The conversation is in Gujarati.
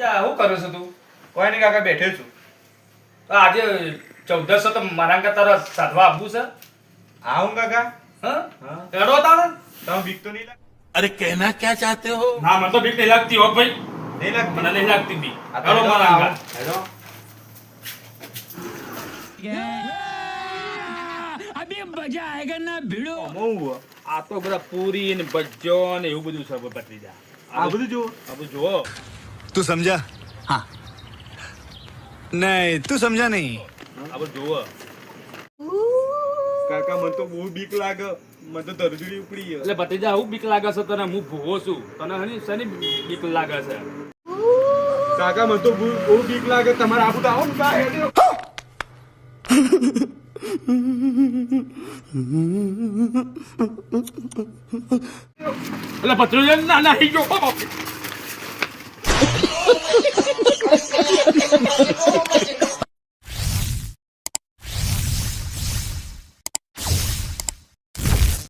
શું કરું છું તું? કોઈ નહીં કાકા બેઠો છું. તો આજે ચૌદસો તો મારા તારા સાધવા આપવું છે. આવું કાકા? હા? રડો તાણ તમે બીક તો નહીં અરે કહેના ક્યાં ચાહતે હો? ના મને તો બીક નહીં લાગતી હો ભાઈ. નહીં લાગતી? મને નહીં લાગતી બી રડો મારા અંગા આ તો બધા પૂરી ને બજ્જો ને એવું બધું છે આ બધું જુઓ. આ બધું જુઓ. તું સમજા? હા. નહીં તું સમજા નહીં. જોવો કાકા મને તો બહુ બીક લાગે. મને તો દરજડી ઉપડી ગયો એટલે ભત્રીજા આવું બીક લાગે છે તને? હું ભૂવો છું. તને હની શેની બીક લાગે છે? કાકા મને તો બહુ બીક લાગે. તમારે આબુ તો આવો ને કા એટલે ભત્રીજા ના ના હી ગયો.